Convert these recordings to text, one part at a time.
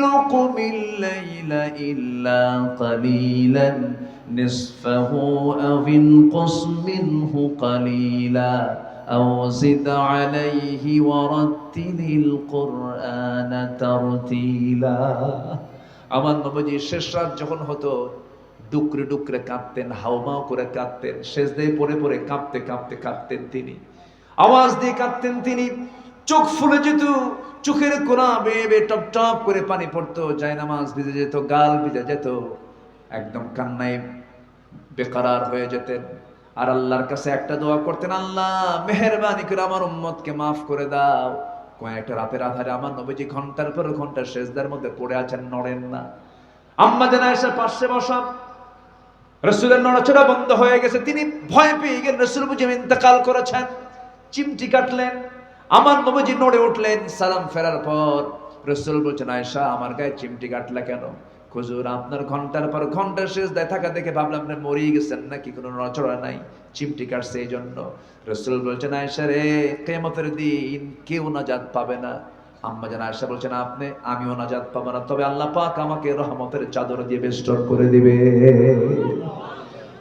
قم الليل إلا قليلا نصفه أو انقص منه قليلا أو زد عليه ورتل القرآن ترتيلا আমার নবজি শেষ রাত যখন হতো ডুকরে ডুকরে কাঁদতেন হাওমাও করে কাঁদতেন শেষ দিয়ে পড়ে পড়ে কাঁদতে কাঁদতে কাঁদতেন তিনি আওয়াজ দিয়ে কাঁদতেন তিনি চোখ ফুলে যেত চোখের কোনা বেয়ে টপ টপ করে পানি পড়তো, যায় নামাজ ভিজে যেত, গাল ভিজে যেত, একদম কান্নায় বেকারার হয়ে যেতেন। আর আল্লাহর কাছে একটা দোয়া করতেন, আল্লাহ, মেহরবানি করে আমার উম্মতকে মাফ করে দাও। কয়েকটা রাতের আধারে আমার নবীজি ঘণ্টার পর ঘণ্টা শেষদার মধ্যে পড়ে আছেন, নড়েন না। আম্মা যেন এসে পাশে বসা, রসুলের নড়াচড়া বন্ধ হয়ে গেছে, তিনি ভয় পেয়ে গেলেন, রসুল বুঝে ইন্তেকাল করেছেন, চিমটি কাটলেন আমার নবীজি নড়ে উঠলেন, সালাম ফেরার পর রসুল বলছেন আয়সা আমার গায়ে চিমটি কাটলা কেন? খুজুর আপনার ঘণ্টার পর ঘণ্টা শেষ দেয় থাকা দেখে ভাবলাম আপনি মরিয়ে গেছেন নাকি? কোনো নড়াচড়া নাই, চিমটি কাটছে এই জন্য রসুল বলছেন আয়সা রে কেমতের দিন কেউ নাজাত পাবে না। আম্মা জান আয়সা বলছেন, আপনি, আমিও নাজাত পাবো না, তবে আল্লাহ পাক আমাকে রহমতের চাদর দিয়ে বেষ্টন করে দিবে।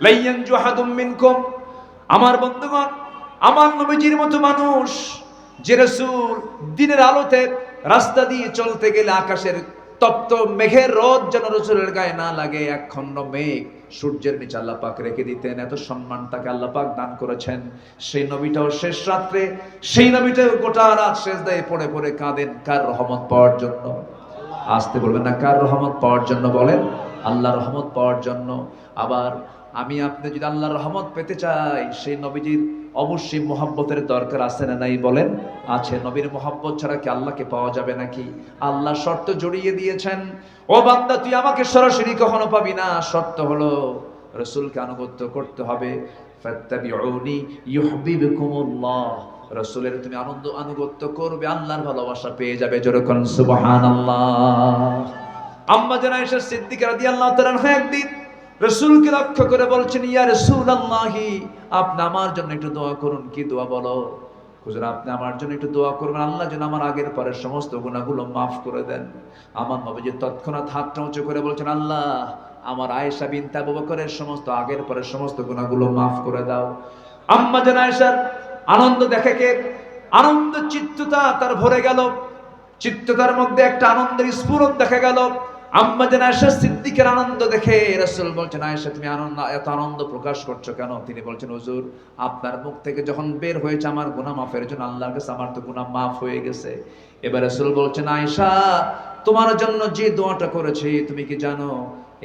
লাইয়ান জুহাদুম মিনকুম, আমার বন্ধুগণ, আমার নবীজির মতো মানুষ যে রসুল দিনের আলোতে রাস্তা দিয়ে চলতে গেলে আকাশের তপ্ত মেঘের রোদ যেন রসুলের গায়ে না লাগে এক মেঘ সূর্যের নিচে আল্লাহ পাক রেখে দিতেন। এত সম্মান তাকে আল্লাহ পাক দান করেছেন। সেই নবীটাও শেষ রাত্রে, সেই নবীটাও গোটা রাত শেষ দেয় পড়ে পড়ে কাঁদেন, কার রহমত পাওয়ার জন্য? আসতে বলবেন না, কার রহমত পাওয়ার জন্য বলেন? আল্লাহ রহমত পাওয়ার জন্য। আবার আমি আপনি যদি আল্লাহর রহমত পেতে চাই, সেই নবীজির অবশ্যই মোহাব্বতের দরকার আছে না নাই বলেন? আছে। নবীর মোহাব্বত ছাড়া কি আল্লাহকে পাওয়া যাবে নাকি? আল্লাহ শর্ত জড়িয়ে দিয়েছেন। ও বান্দা, তুই আমাকে সরাসরি কখনো পাবি না। শর্ত হলো রসুলকে আনুগত্য করতে হবে। রসুলের তুমি আনন্দ আনুগত্য করবে, আল্লাহর ভালোবাসা পেয়ে যাবে। যেরকম সুবহানাল্লাহ। আম্মা জানা এসে সিদ্দিক রাদিয়াল্লাহু তাআলা একদিন রসুলকে লক্ষ্য করে বলছেন, ইয়া রাসূলুল্লাহি, আপনি আমার জন্য একটু দোয়া করুন। কি দোয়া বলো? হুজুর, আপনি আমার জন্য একটু দোয়া করবেন। আল্লাহ যেন আমার আগের পরের সমস্ত গুণাগুলো মাফ করে দেন। আমার নবীজি তৎক্ষণাৎ হাতটা উঁচু করে বলছেন, আল্লাহ, আমার আয়েশা বিনতে আবু বকরের সমস্ত আগের পরের সমস্ত গুণাগুলো মাফ করে দাও। আম্মা যেন আয়েশার আনন্দ দেখে কে? আনন্দ চিত্ততা তার ভরে গেল। চিত্ততার মধ্যে একটা আনন্দের স্ফুরণ দেখা গেল। আম্মা যেন সিদ্দিকের আনন্দ দেখে, রাসূল বলছেন, আয়েশা, তুমি আনন্দ, এত আনন্দ প্রকাশ করছ কেন? তিনি বলছেন, হুজুর, আপনার মুখ থেকে যখন বের হয়েছে আমার গুনাহ মাফের জন্য, আল্লাহর কাছে আমার তো গুনাহ মাফ হয়ে গেছে। এবার রাসূল বলছেন, আয়েশা, তোমার জন্য যে দোয়াটা করেছি, তুমি কি জানো,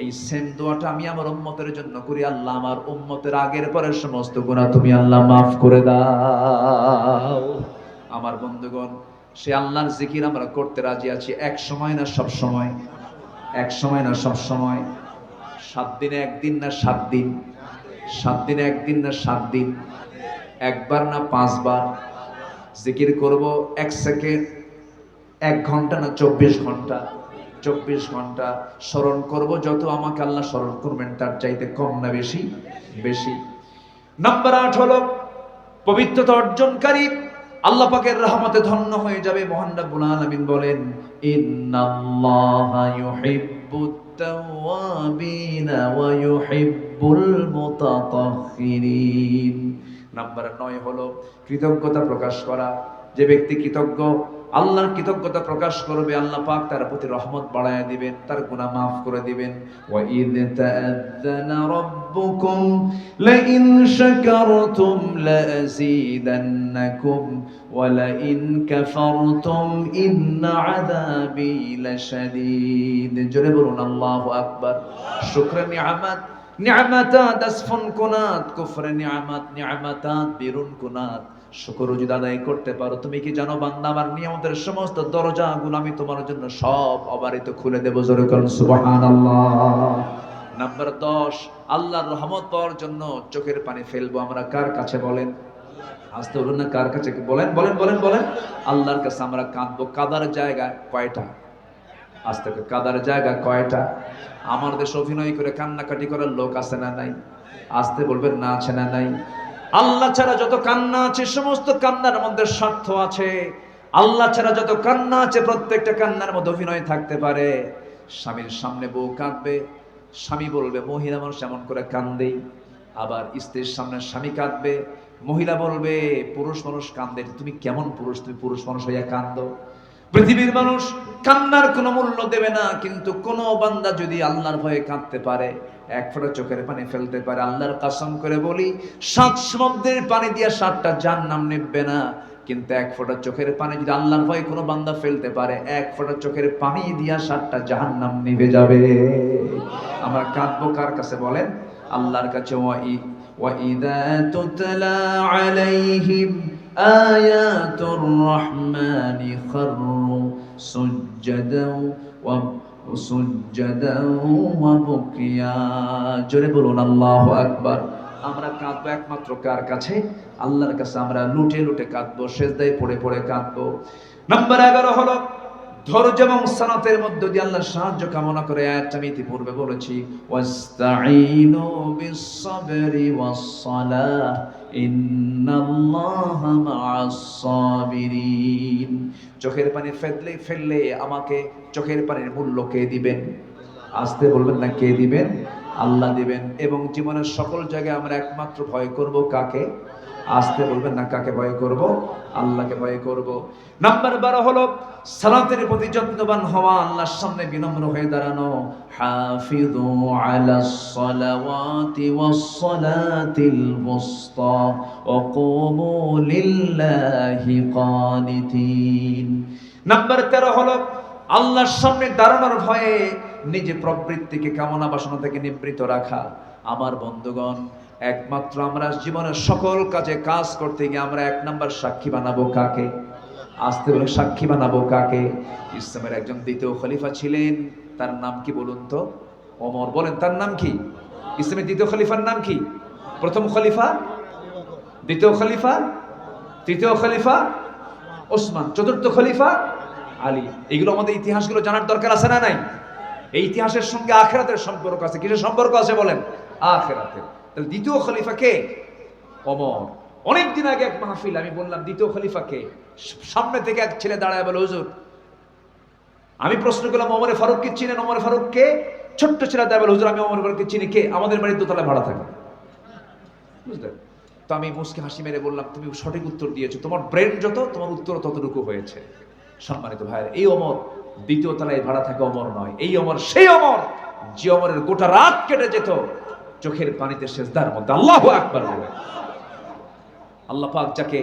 এই সেম দোয়াটা আমি আমার উম্মতের জন্য করি। আল্লাহ আমার উম্মতের আগের পরের সমস্ত গুনাহ তুমি আল্লাহ মাফ করে দাও। আমার বন্ধুগণ, সে আল্লাহর জিকির আমরা করতে রাজি আছি, এক সময় না সব সময়। এক সময় না সব সময়। সাত দিনে একদিন না সাত দিন? সাত দিনে একদিন না সাত দিন? একবার না পাঁচবার? জিকির করব এক সেকেন্ড, এক ঘণ্টা না চব্বিশ ঘণ্টা? চব্বিশ ঘণ্টা স্মরণ করব যত আমাকে আল্লাহ স্মরণ করবেন, তার চাইতে কম না বেশি? বেশি। নাম্বার আট হলো পবিত্রতা অর্জনকারী। আল্লাহ পাকের রহমতে ধন্য হয়ে যাবে, মহান রাব্বুল আলামিন বলেন, ইন্নাল্লাহা ইউহিব্বুত তাওয়াবিনা ওয়া ইউহিব্বুল মুতাতাহহিরিন নাম্বার 9 হলো, কৃতজ্ঞতা প্রকাশ করা। যে ব্যক্তি কৃতজ্ঞ আল্লাহর কৃতজ্ঞতা প্রকাশ করবে, আল্লাহ পাক তার প্রতি রহমত বাড়ায় দিবেন, তার গুনাহ মাফ করে দিবেন। রাব্বুকুম লা ইন শাকারতুম লা আযীদান্নাকুম ওয়া লা ইন কাফারতুম, ইন্না জোরে বলুন, আল্লাহু আকবার। শুকর নিয়ামত, নিয়ামাতাত আসফুন কুনাত, কুফর নিয়ামত, নিয়ামাতাত, বিরুন কুনাত। শুকর যদি আদায় করতে পারো, তুমি কি জানো বান্দা, আমার নিয়মতের সমস্ত দরজাগুলো আমি তোমার জন্য সব অবারিত খুলে দেবো? জোরে সুবহানাল্লাহ। নাম্বার দশ, আল্লাহর রহমত পাওয়ার জন্য চোখের পানি ফেলব। আমরা কার কাছে বলেন? আসতে বলুন না, কার কাছে? বলেন বলেন বলেন বলেন। আল্লাহর কাছে আমরা কাঁদবো। কাদার জায়গা কয়টা? আজ থেকে কাদার জায়গা কয়টা? আমার দেশে অভিনয় করে কান্নাকাটি করার লোক আছে না নাই? আসতে বলবেন, না আছে না নাই? আল্লাহ ছাড়া যত কান্না আছে, সমস্ত কান্নার মধ্যে স্বার্থ আছে। আল্লাহ ছাড়া যত কান্না আছে, প্রত্যেকটা কান্নার মধ্যে অভিনয় থাকতে পারে। স্বামীর সামনে বউ কাঁদবে, স্বামী বলবে, মহিলা মানুষ এমন করে কান্দেই আবার স্ত্রীর সামনে স্বামী কাঁদবে, মহিলা বলবে, পুরুষ মানুষ কান্দে। তুমি কেমন পুরুষ? তুমি পুরুষ মানুষ হইয়া কান্দো। পৃথিবীর মানুষ কান্নার কোনো মূল্য দেবে না, কিন্তু কোন বান্দা যদি আল্লাহর ভয়ে কাঁদতে পারে, এক ফোঁটা চোখের পানি ফেলতে পারে, আল্লাহর কাসম করে বলি, সাত সমুদ্রের পানি দিয়ে সাতটা যার নাম নেবে না, কিন্তু এক ফোঁটা চোখের পানি যদি আল্লাহর ভয়ে কোনো বান্দা ফেলতে পারে, এক ফোঁটা চোখের পানি দিয়া সাতটা জাহান নাম নিবে যাবে। আমার কাঁদবো কার কাছে বলেন? আল্লাহর কাছে, ওয়াই, ওয়াইদা তুতলা আলাইহিম آيات الرحمن خروا سجدا وسجدا وبكيا জোরে বলুন আল্লাহু আকবার আমরা কাঁদবো একমাত্র কার কাছে আল্লাহর কাছে আমরা লুটে লুটে কাঁদবো সেজদায় পড়ে পড়ে কাঁদবো নাম্বার এগারো হলো ধৈর্য এবং সানাতের মধ্য দিয়ে আল্লাহর সাহায্য কামনা করে আয়াতটা আমি ইতিপূর্বে বলেছি। ওয়াস্তাঈনু বিস-সাবরি ওয়াস-সালাহ। ইন্নাল্লাহা মা'আস সাবিরিন চোখের পানি ফেললে ফেললে আমাকে চোখের পানির মূল্য কে দিবেন? আসতে বলবেন না, কে দিবেন? আল্লাহ দিবেন। এবং জীবনের সকল জায়গায় আমরা একমাত্র ভয় করব কাকে? আসতে বলবেন না, কাকে ভয় করব? আল্লাহকে ভয় করব। নাম্বার বারো হলো, সালাতের প্রতি যত্নবান হওয়া আল্লাহর সামনে বিনম্র হয়ে দাঁড়ানো। হাফিযু আলাস সালাওয়াতি ওয়াস সালাতিল মুস্তা ওয়া কুমু লিল্লাহি কানিতিন। নাম্বার 13 হলো, আল্লাহর সামনে দাঁড়ানোর ভয়ে নিজে প্রবৃত্তিকে, কামনা বাসনা থেকে নিবৃত রাখা। আমার বন্ধুগণ একমাত্র আমরা জীবনের সকল কাজে কাজ করতে গিয়ে আমরা এক নাম্বার সাক্ষী বানাবো কাকে? আসতে বলে সাক্ষী বানাবো কাকে? ইসলামের একজন দ্বিতীয় খলিফা ছিলেন, তার নাম কি বলুন তো? ওমর, বলেন, তার নাম কি? ইসলামের দ্বিতীয় খলিফার নাম কি? প্রথম খলিফা? দ্বিতীয় খলিফা? তৃতীয় খলিফা? ওসমান, চতুর্থ খলিফা? আলী। এগুলো আমাদের ইতিহাসগুলো জানার দরকার আছে না নাই? এই ইতিহাসের সঙ্গে আখেরাতের সম্পর্ক আছে। কিসের সম্পর্ক আছে বলেন? আখেরাতের। তাহলে দ্বিতীয় খলিফা কে? অমর। অনেকদিন আগে এক মাহফিল, আমি বললাম, দ্বিতীয় খলিফা কে? সামনে থেকে এক ছেলে দাঁড়ায় বলে, হুজুর, আমি প্রশ্ন করলাম, অমরে ফারুককে চিনেন? অমরে ফারুককে ছোট্ট ছেলে দাঁড়ায় বলে, হুজুর, আমি অমর ফারুককে চিনি, কে? আমাদের বাড়ির দোতলায় ভাড়া থাকে। বুঝলেন? তো আমি মুসকে হাসি মেরে বললাম, তুমি সঠিক উত্তর দিয়েছ, তোমার ব্রেন যত, তোমার উত্তর ততটুকু হয়েছে। সম্মানিত ভাইয়ের, এই অমর দ্বিতীয় তলায় ভাড়া থাকে, অমর নয়। এই অমর সেই অমর, যে অমরের গোটা রাত কেটে যেত। চোখের পানিতে শেষদার মধ্যে আল্লাহ আকবার বলে। আল্লাহ পাক যাকে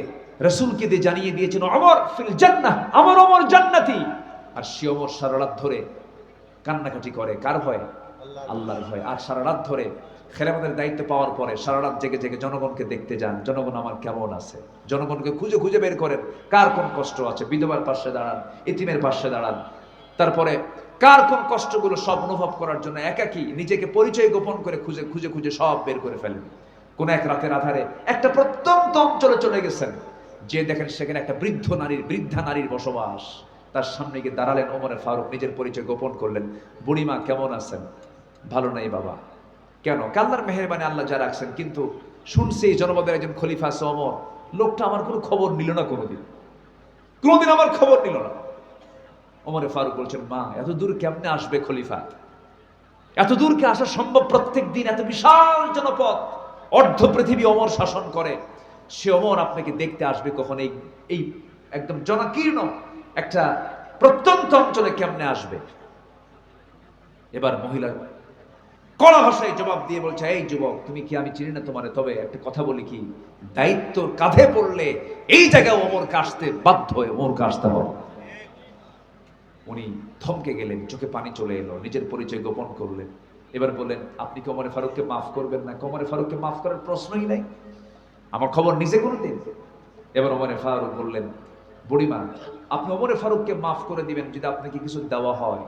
রসুলকে দিয়ে জানিয়ে দিয়েছেন, অমর ফিল জান্নাহ, আমার অমর জান্নাতি। আর সে অমর সারা রাত ধরে কান্নাকাটি করে। কার ভয়? আল্লাহর ভয়। আর সারা রাত ধরে খেলাফতের দায়িত্ব পাওয়ার পরে সারা রাত জেগে জেগে জনগণকে দেখতে যান, জনগণ আমার কেমন আছে? জনগণকে খুঁজে খুঁজে বের করেন, কার কোন কষ্ট আছে? বিধবার পাশে দাঁড়ান ইতিমের পাশে দাঁড়ান। তারপরে কার কোন কষ্টগুলো সব অনুভব করার জন্য একাকি নিজেকে পরিচয় গোপন করে খুঁজে খুঁজে খুঁজে সব বের করে ফেলেন কোন এক রাতের আধারে একটা প্রত্যন্ত অঞ্চলে চলে গেছেন, যে দেখেন সেখানে একটা বৃদ্ধ নারীর, বৃদ্ধা নারীর বসবাস। তার সামনে গিয়ে দাঁড়ালেন ওমরে ফারুক, নিজের পরিচয় গোপন করলেন। বুড়িমা, কেমন আছেন? ভালো নাই বাবা। কেন? কাল্লার মেহরবানি আল্লাহ যা রাখছেন, কিন্তু শুনছি এই জনপদের একজন খলিফা আছে লোকটা আমার কোনো খবর নিল না কোনোদিন। কোনোদিন আমার খবর নিল না। ওমরে ফারুক বলছেন মা, এত দূর কেমনে আসবে খলিফা? এত দূরকে আসা সম্ভব প্রত্যেক দিন, এত বিশাল জনপদ। অর্ধ পৃথিবী অমর শাসন করে। সে অমর আপনাকে দেখতে আসবে কখন এই এই একদম জনাকীর্ণ একটা প্রত্যন্ত অঞ্চলে কেমনে আসবে? এবার মহিলা কড়া ভাষায় জবাব দিয়ে বলছে, এই যুবক, তুমি কি আমি চিনি না তোমার? তবে একটা কথা বলি কি, দায়িত্ব কাঁধে পড়লে এই জায়গায় ওমরকে আসতে বাধ্য হয়ে, ওমরকে আসতে হবে। উনি থমকে গেলেন, চোখে পানি চলে এলো, নিজের পরিচয় গোপন করলেন। এবার বললেন, আপনি কি ওমরে ফারুককে মাফ করবেন না, কমরে ফারুককে মাফ করার প্রশ্নই নাই। আমার খবর নিজে করে দিন এবার ওমরে ফারুক বললেন, বুড়িমা, আপনি ওমরে ফারুককে মাফ করে দিবেন যদি আপনাকে কিছু দেওয়া হয়।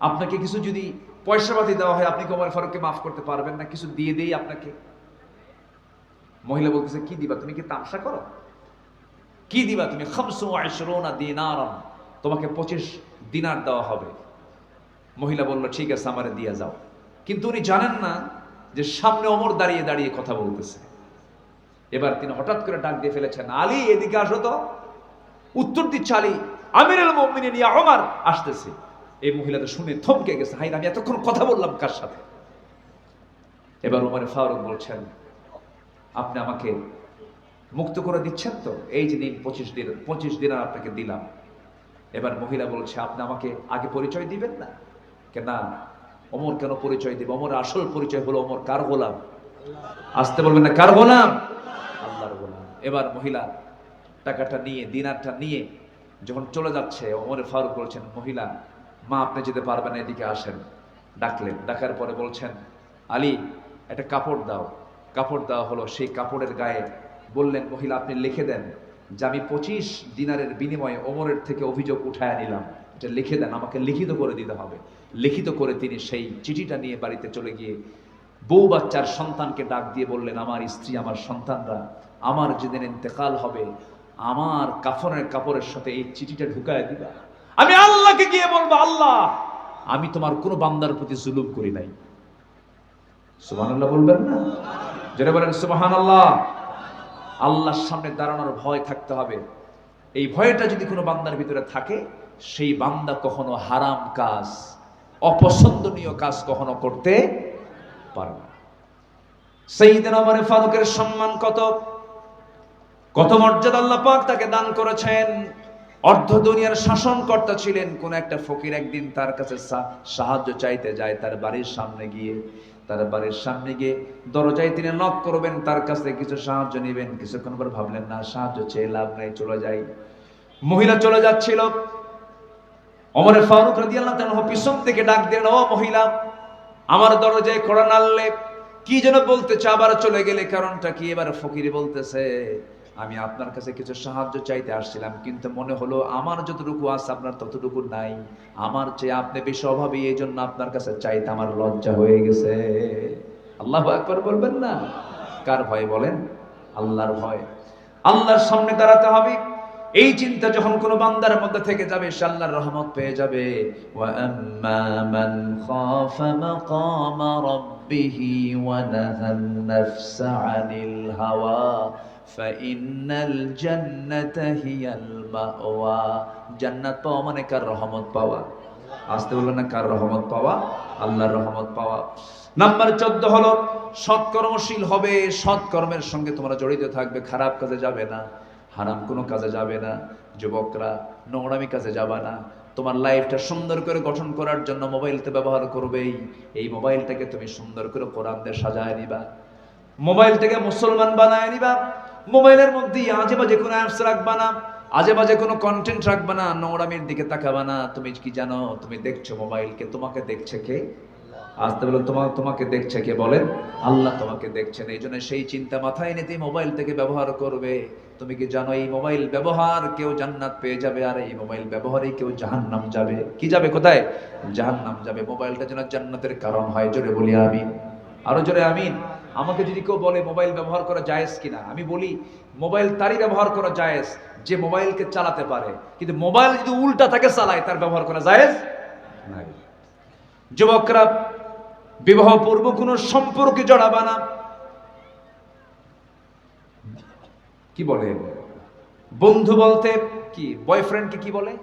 আপনাকে কিছু যদি পয়সা পাতি দেওয়া হয়, আপনি কি ওমর ফারুককে মাফ করতে পারবেন না, কিছু দিয়ে দেই আপনাকে। মহিলা বলতেছে, কি দিবা, তুমি কি তামসা করো? কি দিবা, তুমি খামসু আশরুনা দিনারাম তোমাকে পঁচিশ দিনার দেওয়া হবে। মহিলা বলল, ঠিক আছে, আমারে দিয়ে যাও। কিন্তু উনি জানেন না যে সামনে অমর দাঁড়িয়ে দাঁড়িয়ে কথা বলতেছে। এবার তিনি হঠাৎ করে ডাক দিয়ে ফেলেছেন, আলী, এদিকে আসো তো। উত্তর দিচ্ছে আলী, আমিরুল মুমিনিন, ইয়া ওমর। আসতেছে। এই মহিলাটা শুনে থমকে গেছে হাই আমি এতক্ষণ কথা বললাম কার সাথে? এবার ওমর ফারুক বলছেন, আপনি আমাকে মুক্ত করে দিচ্ছেন তো? এই যে দিন পঁচিশ দিন পঁচিশ দিন আপনাকে দিলাম। এবার মহিলা বলছে, আপনি আমাকে আগে পরিচয় দিবেন না? কেন অমর কেন পরিচয় দিবে? অমর আসল পরিচয় হলো অমর কার গোলাম? আসতে বলবেন না, কার গোলাম? আল্লাহর গোলাম। এবার মহিলা টাকাটা নিয়ে, দিনারটা নিয়ে যখন চলে যাচ্ছে, ওমরে ফারুক বলছেন, মহিলা, মা আপনি যেতে পারবেন এদিকে আসেন। ডাকলেন। ডাকার পরে বলছেন, আলী, একটা কাপড় দাও। কাপড় দেওয়া হলো, সেই কাপড়ের গায়ে বললেন, মহিলা, আপনি লিখে দেন। যে আমি পঁচিশ দিনারের বিনিময়ে ওমরের থেকে অভিযোগ উঠায় নিলাম। এটা লিখে দেন, আমাকে লিখিত করে দিতে হবে। লিখিত করে তিনি সেই চিঠিটা নিয়ে বাড়িতে চলে গিয়ে বউ বাচ্চার সন্তানকে ডাক দিয়ে বললেন, আমার স্ত্রী, আমার সন্তানরা, আমার যেদিন ইন্তেকাল হবে, আমার কাফনের কাপড়ের সাথে এই চিঠিটা ঢুকায় দিবা। আমি আল্লাহকে গিয়ে বলব, আল্লাহ, আমি তোমার কোনো বান্দার প্রতি জুলুম করি নাই। সুবহানাল্লাহ বলবেন না? যেটা বলেন, সুবহানাল্লাহ। আল্লাহর সামনে দাঁড়ানোর ভয় থাকতে হবে। এই ভয়টা যদি কোনো বান্দার ভিতরে থাকে, সেই বান্দা কখনো হারাম কাজ, অপছন্দনীয় কাজ কখনো করতে পারে না। সেইদিন আমার ফারুকের সম্মান কত? কত মর্যাদা আল্লাহ পাক তাকে দান করেছেন। অর্ধ দুনিয়ার শাসনকর্তা ছিলেন। কোন একটা ফকির একদিন তার কাছে সাহায্য চাইতে যায়, তার বাড়ির সামনে গিয়ে তার বাড়ির সামনে গিয়ে দরজায় তিনি নক করবেন, তার কাছ কিছু সাহায্য নেবেন। কিছুক্ষণ পর ভাবলেন, না, সাহায্য চেয়ে লাভ নেই, চলে যাই। মহিলা চলে যাচ্ছিল। অমরে ফারুক রাদিয়াল্লাহু তাআলা পিছন থেকে ডাক দিলেন, ও মহিলা, আমার দরজায় কড়া নাড়লে কি যেন বলতে চা আবার চলে গেলে কারণটা কি? এবার ফকির বলতেছে আমি আপনার কাছে কিছু সাহায্য চাইতে আসছিলাম, কিন্তু মনে হলো আমার যতটুকু আছে আপনার ততটুকু নাই। আমার চেয়ে আপনি বেশি অভাবী এই জন্য আপনার কাছে চাইতে আমার লজ্জা হয়ে গেছে। আল্লাহ একবার বলবেন না? কার ভয় বলেন? আল্লাহর ভয়। আল্লাহর সামনে দাঁড়াতে হবে। এই চিন্তা যখন কোনো বান্দার মধ্যে থেকে যাবে, সে আল্লাহর রহমত পেয়ে যাবে। ওয়া আনিল হাওয়া ফাইন্নাল জান্নাতা পাওয়া মানে কার রহমত পাওয়া? আসতে বলবেন না, কার রহমত পাওয়া? আল্লাহর রহমত পাওয়া। নাম্বার চোদ্দ হলো, সৎকর্মশীল হবে, সৎকর্মের সঙ্গে তোমরা জড়িত থাকবে, খারাপ কাজে যাবে না, হারাম কোনো কাজে যাবে না, যুবকরা, নোংরামি কাজে যাবে না, তোমার লাইফটা সুন্দর করে গঠন করার জন্য মোবাইলটা ব্যবহার করবেই, এই মোবাইলটাকে তুমি সুন্দর করে কোরআন সাজায় নিবা মোবাইলটাকে মুসলমান বানায় নিবা মোবাইলের মধ্যে আজে বাজে কোনো অ্যাপস রাখবা না আজে বাজে কোনো কন্টেন্ট রাখবা না, নোংরামির দিকে তাকাবা না। তুমি কি জানো, তুমি দেখছ মোবাইলকে তোমাকে দেখছে কে? আসতে বলো তোমার তোমাকে দেখছে কে? বলেন, আল্লাহ তোমাকে দেখছেন। এই জন্য সেই চিন্তা মাথায় নিতে মোবাইল থেকে ব্যবহার করবে। তুমি কি জানো, এই মোবাইল ব্যবহার কেউ জান্নাত পেয়ে যাবে, আর এই মোবাইল ব্যবহারে কেউ জাহান্নাম যাবে। কি যাবে কোথায়? জাহান্নাম যাবে। মোবাইলটা যেন জান্নাতের কারণ হয়। জোরে বলি আমিন। আরও জোরে আমিন। আমাকে যদি কেউ বলে মোবাইল ব্যবহার করা জায়েজ কিনা, আমি বলি, মোবাইল তারই ব্যবহার করা জায়েজ যে মোবাইলকে চালাতে পারে। কিন্তু মোবাইল যদি উল্টা তাকে চালায়, তার ব্যবহার করা জায়েজ নাই। যুবকরা, বিবাহ পূর্ব কোনো সম্পর্কে জড়াবা না। কি বলে? বন্ধু বলতে কি? বয়ফ্রেন্ডকে কি বলে?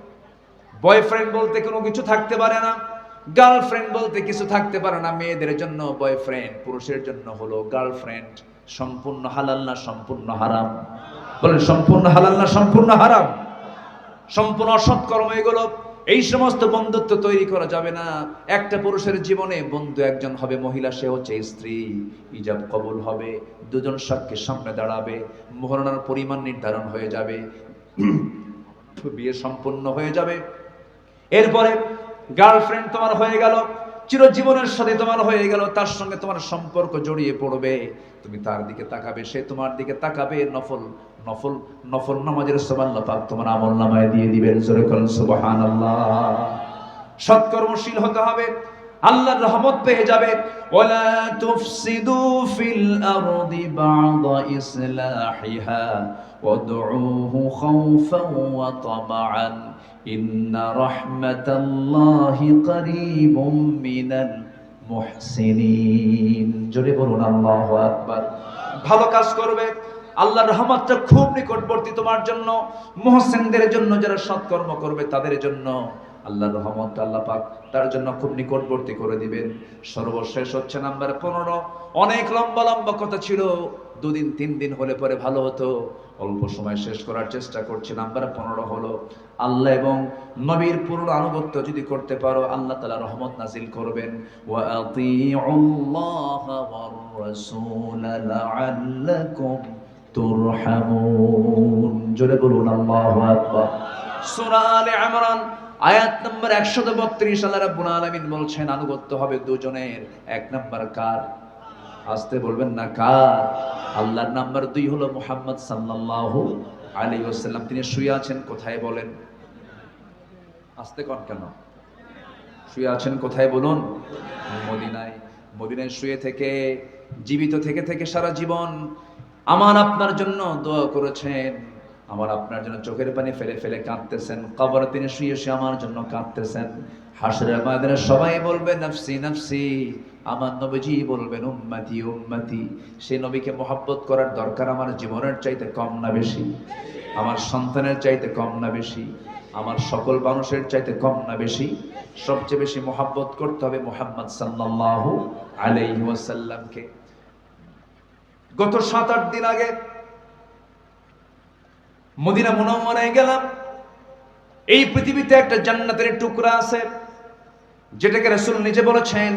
বয়ফ্রেন্ড বলতে কোনো কিছু থাকতে পারে না। গার্লফ্রেন্ড বলতে কিছু থাকতে পারে না, মেয়েদের জন্য বয়ফ্রেন্ড পুরুষের জন্য হলো গার্লফ্রেন্ড সম্পূর্ণ হালাল না সম্পূর্ণ হারাম? বলেন, সম্পূর্ণ হালাল না সম্পূর্ণ হারাম? সম্পূর্ণ অসৎকর্ম এগুলো, এই সমস্ত বন্ধুত্ব তৈরি করা যাবে না। একটা পুরুষের জীবনে বন্ধু একজন হবে, মহিলা, সে হচ্ছে স্ত্রী। ইজাব কবুল হবে, দুজন সাক্ষীর সামনে দাঁড়াবে, মোহরণার পরিমাণ নির্ধারণ হয়ে যাবে, বিয়ে সম্পূর্ণ হয়ে যাবে। এরপরে গার্লফ্রেন্ড তোমার হয়ে গেল, চিরজীবনের সাথে তোমার হয়ে গেল, তার সঙ্গে তোমার সম্পর্ক জড়িয়ে পড়বে। তুমি তার দিকে তাকাবে, সে তোমার দিকে তাকাবে, নফল নফল নফল নামাজের সমান পাক তোমার আমল নামায় দিয়ে দিবেন। জোরে সুবাহান আল্লাহ সৎকর্মশীল হতে হবে আল্লাহর রহমত পেয়ে যাবে। ওয়ালা তুফসিদু ফিল আরদি বা'দা ইসলাহিহা ওয়াদউহু খাওফান ওয়া তামাআন। ইন্না রাহমাতাল্লাহি করিবুম মিনাল মুহসিনিন। জোরে বলুন, আল্লাহু আকবার। ভালো কাজ করবে। আল্লাহর রহমতটা খুব নিকটবর্তী তোমার জন্য। মোহসেনদের জন্য যারা সৎকর্ম করবে তাদের জন্য। আল্লাহ রহমত আল্লাহ পাক তার জন্য খুব নিকটবর্তী করে দিবেন। সর্বশেষ হচ্ছে নাম্বার পনেরো। অনেক লম্বা লম্বা কথা ছিল, দুদিন, তিন দিন হলে পরে ভালো হতো। অল্প সময় শেষ করার চেষ্টা করছি, নাম্বার পনেরো হলো। আল্লাহ এবং নবীর পুরনো আনুগত্য যদি করতে পারো, আল্লাহ তালা রহমত নাজিল করবেন। জোরে বলুন, আল্লাহ সুরা আমরান আয়াত নম্বর 132 আল্লাহ রাব্বুল আলামিন বলছেন, আনুগত্য হবে দুজনের। এক নাম্বার কার? আসতে বলবেন না, কার? আল্লাহর নাম্বার দুই হলো মুহাম্মদ সাল্লাল্লাহু আলাইহি ওয়াসাল্লাম। তিনি শুয়ে আছেন, কোথায় বলেন? আসতে কন কেন? শুয়ে আছেন, কোথায় বলুন? মদিনায়। মদিনায় শুয়ে থেকে, জীবিত থেকে থেকে সারা জীবন আমার আপনার জন্য দোয়া করেছেন। আমার আপনার জন্য চোখের পানি ফেলে ফেলে কাঁদতেছেন, কবর তিনি শুয়ে শুয়ে আমার জন্য কাঁদতেছেন। হাসরের সবাই বলবে, নফসি নফসি। আমার নবীজি বলবেন, উম্মতি উম্মতি। সেই নবীকে মহব্বত করার দরকার আমার জীবনের চাইতে কম না বেশি, আমার সন্তানের চাইতে কম না বেশি, আমার সকল মানুষের চাইতে কম না বেশি। সবচেয়ে বেশি মহাব্বত করতে হবে মোহাম্মদ সাল্লাল্লাহু আলাইহি গত সাত, আট দিন আগে মদিনা মুনাওয়ারায় গেলাম। এই পৃথিবীতে একটা জান্নাতের টুকরা আছে, যেটাকে রাসূল নিজে বলেছেন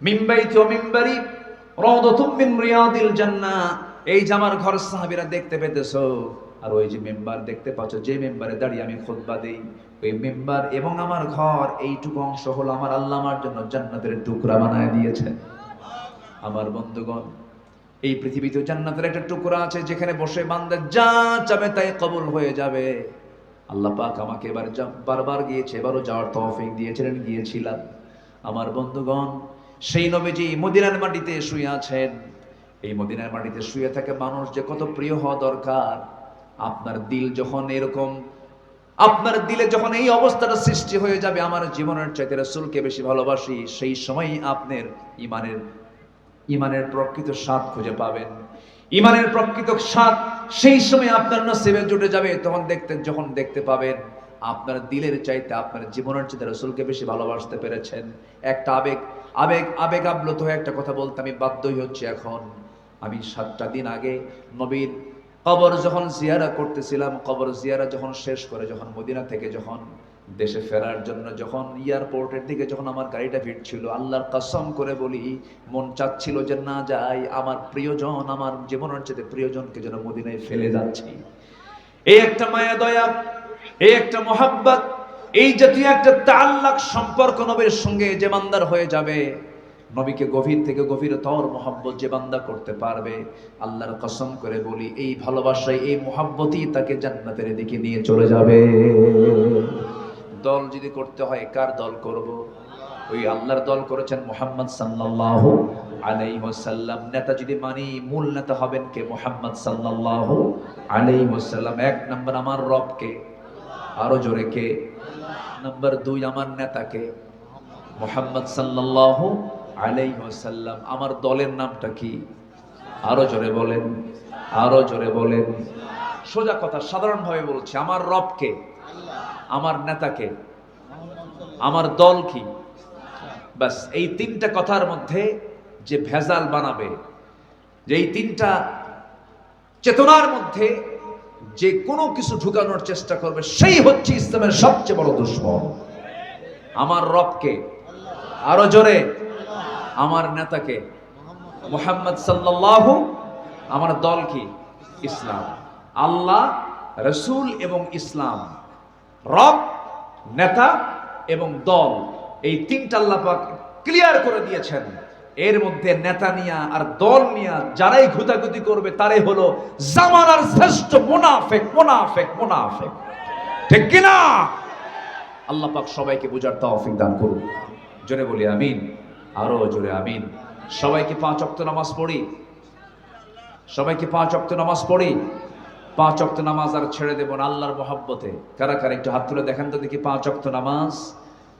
মিম্বাইতি ও মিম্বারি রাউদাতুম মিন রিয়াদিল জান্নাহ এই যে আমার ঘর সাহাবীরা দেখতে পেতেছো, আর ওই যে মেম্বার দেখতে পাচ্ছ, যে মেম্বারে দাঁড়িয়ে আমি খুতবা দেই, ওই মেম্বার এবং আমার ঘর, এইটুকু অংশ হলো আমার আল্লাহ আমার জন্য জান্নাতের টুকরা বানায় দিয়েছেন আমার বন্ধুগণ এই পৃথিবীতে জান্নাতের একটা টুকরা আছে যেখানে বসে বান্দা যা চাবে তাই কবল হয়ে যাবে। আল্লাহ পাক আমাকে এবার বারবার গিয়েছে, এবারও যাওয়ার তৌফিক দিয়েছিলেন, গিয়েছিলাম। আমার বন্ধুগণ, সেই নবীজি মদিনার মাটিতে শুয়ে আছেন। এই মদিনার মাটিতে শুয়ে থাকে মানুষ যে কত প্রিয় হওয়া দরকার। আপনার দিল যখন এরকম, আপনার দিলে যখন এই অবস্থাটা সৃষ্টি হয়ে যাবে, আমার জীবনের চাইতে রাসূলকে বেশি ভালোবাসি, সেই সময়ই আপনার ইমানের ইমানের প্রকৃত স্বাদ খুঁজে পাবেন। ইমানের প্রকৃত স্বাদ সেই সময় আপনার নসিবে জুটে যাবে, তখন দেখতে যখন দেখতে পাবেন আপনার দিলের চাইতে আপনার জীবনের চাইতে রসুলকে বেশি ভালোবাসতে পেরেছেন। একটা আবেগ আবেগ আবেগ আপ্লুত হয়ে একটা কথা বলতে আমি বাধ্যই হচ্ছে এখন। আমি সাতটা দিন আগে নবীর কবর যখন জিয়ারা করতেছিলাম, কবর জিয়ারা যখন শেষ করে, যখন মদিনা থেকে যখন দেশে ফেরার জন্য যখন এয়ারপোর্টের দিকে যখন আমার গাড়িটা ফিরছিল আল্লাহর কসম করে বলি মন চাচ্ছিল যে না যাই আমার প্রিয়জন আমার জীবনের চেয়ে প্রিয়জনকে যেন মদিনায় ফেলে যাচ্ছি। এই একটা মায়া দয়া এই একটা মোহাব্বত এই জাতীয় একটা তাল্লাক সম্পর্ক নবীর সঙ্গে যে বান্দার হয়ে যাবে। নবীকে গভীর থেকে গভীরতর মোহাব্বত যে বান্দা করতে পারবে আল্লাহর কসম করে বলি এই ভালোবাসায় এই মোহাব্বতই তাকে জান্নাতের দিকে নিয়ে চলে যাবে। দল যদি করতে হয়, কার দল করব? ওই আল্লাহর দল করেছেন মোহাম্মদ সাল্লাল্লাহু আলাইহি ওয়াসাল্লাম। নেতা যদি মানি, মূল নেতা হবেন কে? মোহাম্মদ সাল্লাল্লাহু আলাইহি ওয়াসাল্লাম। এক নাম্বার আমার রবকে আরও জোরে কে? নাম্বার দুই আমার নেতাকে মোহাম্মদ সাল্লাল্লাহু আলাইহি ওয়াসাল্লাম। আমার দলের নামটা কি? আরও জোরে বলেন, আরও জোরে বলেন। সোজা কথা, সাধারণভাবে বলছি, আমার রবকে আমার নেতাকে? আমার দল কি? ব্যাস, এই তিনটা কথার মধ্যে যে ভেজাল বানাবে, যে এই তিনটা চেতনার মধ্যে যে কোনো কিছু ঢুকানোর চেষ্টা করবে, সেই হচ্ছে ইসলামের সবচেয়ে বড় দুশ্মন। আমার রবকে আরও জোরে, আমার নেতাকে মোহাম্মদ সাল্লাল্লাহু, আমার দল কি? ইসলাম। আল্লাহ, রসুল এবং ইসলাম। রব, নেতা এবং দল, এই তিনটা আল্লাহ পাক ক্লিয়ার করে দিয়েছেন। এর মধ্যে নেতা নিয়া আর দল নিয়া যারাই ঘুতাঘুতি করবে, তারাই হলো জামানার শ্রেষ্ঠ মুনাফেক মুনাফেক মুনাফেক। ঠিক কিনা আল্লাহ পাক সবাইকে বুঝার তৌফিক দান করুন। জোরে বলি আমিন, আরও জোরে আমিন। সবাইকে পাঁচ অক্ত নামাজ পড়ি। সবাইকে পাঁচ অক্ত নামাজ পড়ি। পাঁচ অক্ত নামাজ আর ছেড়ে দেব না আল্লাহর মহাব্বতে। কারা কারা একটু হাত তুলে দেখেন তো দেখি পাঁচ অক্ত নামাজ।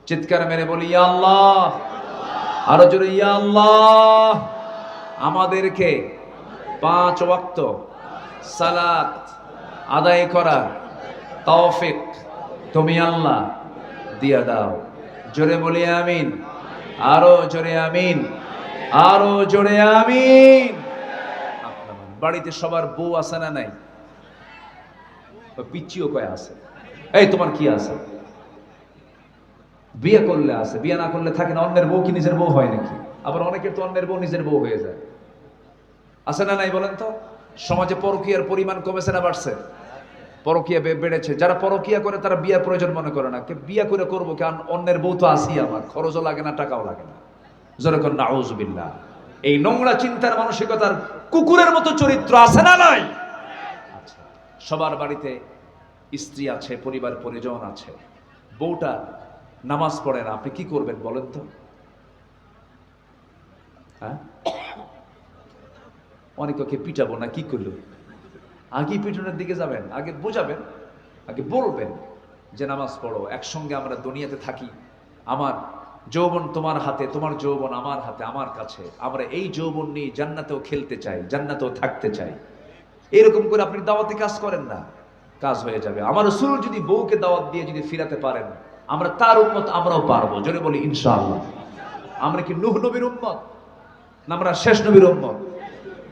চিৎকার মেরে বলি, ইয়া আল্লাহ! আরও জোরে, ইয়া আল্লাহ! আমাদেরকে পাঁচ ওয়াক্ত সালাত আদায় করার তৌফিক তুমি আল্লাহ দিয়া দাও। জোরে বলি, আমিন। আরও জোরে, আমিন। আরও জোরে, আমিন। বাড়িতে সবার বউ আছে না নাই? বা পিচ্চিও কয় আছে? এই তোমার কি আছে? বিয়ে করলে আছে বিয়ে না করলে থাকে না অন্যের বউ কি নিজের বউ হয় নাকি? আবার অনেকের তো অন্যের বউ নিজের বউ হয়ে যায়। আছে না নাই বলেন তো? সমাজে পরকীয়ার পরিমাণ কমেছে না বাড়ছে? পরকীয়া বেড়েছে। যারা পরকীয়া করে তারা বিয়া প্রয়োজন মনে করে না। বিয়া করে করব কেন অন্যের বউ তো আসি আমার খরচও লাগে না টাকাও লাগে না। যেরকম নাউজবিল্লা এই নোংরা চিন্তার মানসিকতার কুকুরের মতো চরিত্র আছে না নাই? আচ্ছা, সবার বাড়িতে স্ত্রী আছে, পরিবার, পরিজন আছে। বউটা নামাজ পড়ে না, আপনি কি করবেন বলেন তো? হ্যাঁ? অনেকে পিটাবো না, কি করল? আগে পিটনের দিকে যাবেন, আগে বোঝাবেন, আগে বলবেন যে নামাজ পড়ো, একসঙ্গে আমরা দুনিয়াতে থাকি। আমার যৌবন তোমার হাতে, তোমার যৌবন আমার হাতে, আমার কাছে। আমরা এই যৌবন নিয়ে জান্নাতেও খেলতে চাই, জান্নাতেও থাকতে চাই। এরকম করে আপনি দাওয়াতে কাজ করেন না। কাজ হয়ে যাবে। আমার রসুল যদি বউকে দাওয়াত দিয়ে যদি ফিরাতে পারেন, আমরা তার উন্মত আমরাও পারব। জোরে বলি, ইনশাআল্লাহ। আমরা কি নুহ নবীর উম্মত? না, আমরা শেষ নবীর উম্মত।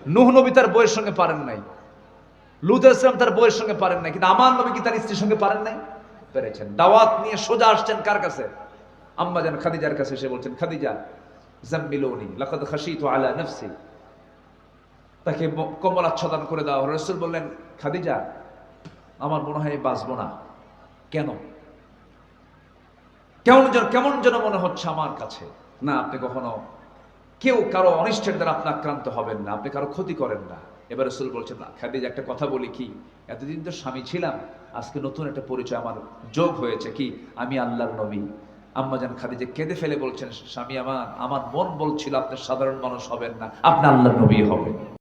নুহ নবী তার বইয়ের সঙ্গে পারেন নাই। লুত ইসলাম তার বইয়ের সঙ্গে পারেন নাই। কিন্তু আমার নবী কি তার স্ত্রীর সঙ্গে পারেন নাই? পেরেছেন। দাওয়াত নিয়ে সোজা আসছেন কার কাছে? আম্মা জান খাদিজার কাছে এসে বলছেন, খাদিজা, জাম্মিলুনি, লাকাদ খাশিতু আলা নাফসি। তাকে আচ্ছাদন করে হলো। রাসূল বললেন, খাদিজা আমার মনে হয় বাঁচবো না। কেন? কেমন যেন কেমন যেন মনে হচ্ছে আমার কাছে। না, আপনি কখনো কেউ কারও অনিষ্টের দ্বারা আপনি আক্রান্ত হবেন না, আপনি কারও ক্ষতি করেন না। এবার রসুল বলছেন, না, খাদিজ, একটা কথা বলি কি, এতদিন তো স্বামী ছিলাম, আজকে নতুন একটা পরিচয় আমার যোগ হয়েছে কি, আমি আল্লাহর নবী। আম্মাজান খাদিজা কেঁদে ফেলে বলছেন, স্বামী আমার আমার মন বলছিল আপনি সাধারণ মানুষ হবেন না, আপনি আল্লাহর নবী হবেন।